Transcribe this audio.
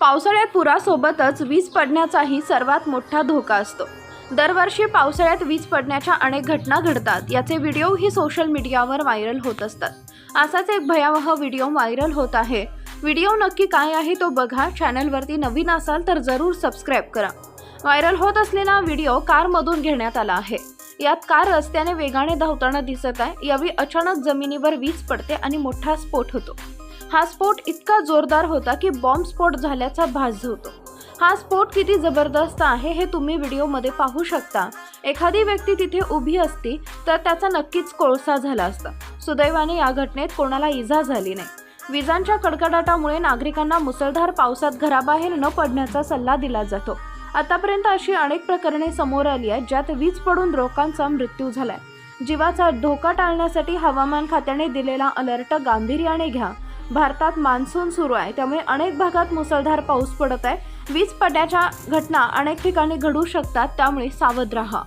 पावसाळ्यात पुरासोबतच वीज पडण्याचाही सर्वात मोठा धोका असतो. दरवर्षी पावसाळ्यात वीज पडण्याच्या अनेक घटना घडतात. याचे व्हिडिओही सोशल मीडियावर व्हायरल होत असतात. असाच एक भयावह व्हिडिओ व्हायरल होत आहे. व्हिडिओ नक्की काय आहे तो बघा. चॅनलवरती नवीन असाल तर जरूर सबस्क्राईब करा. व्हायरल होत असलेला व्हिडिओ कारमधून घेण्यात आला आहे. यात कार रस्त्याने वेगाने धावताना दिसत आहे. यावेळी अचानक जमिनीवर वीज पडते आणि मोठा स्फोट होतो. हा स्फोट इतका जोरदार होता की बॉम्ब स्फोट झाल्याचा भास होतो हा स्फोट किती जबरदस्त आहे हे तुम्ही व्हिडिओमध्ये पाहू शकता. एखादी व्यक्ती तिथे उभी असती तर त्याचा नक्कीच कोळसा झाला असता. सुदैवाने या घटनेत कोणाला इजा झाली नाही. विजांच्या कडकडाटामुळे नागरिकांना मुसळधार पावसात घराबाहेर न पडण्याचा सल्ला दिला जातो. आतापर्यंत अशी अनेक प्रकरणे समोर आली आहेत ज्यात वीज पडून लोकांचा मृत्यू झालाय. जीवाचा धोका टाळण्यासाठी हवामान खात्याने दिलेला अलर्ट गांभीर्याने घ्या. भारतात मान्सून सुरू आहे. त्यामुळे अनेक भागात मुसळधार पाऊस पडत आहे. वीज पडण्याच्या घटना अनेक ठिकाणी घडू शकतात. त्यामुळे सावध राहा.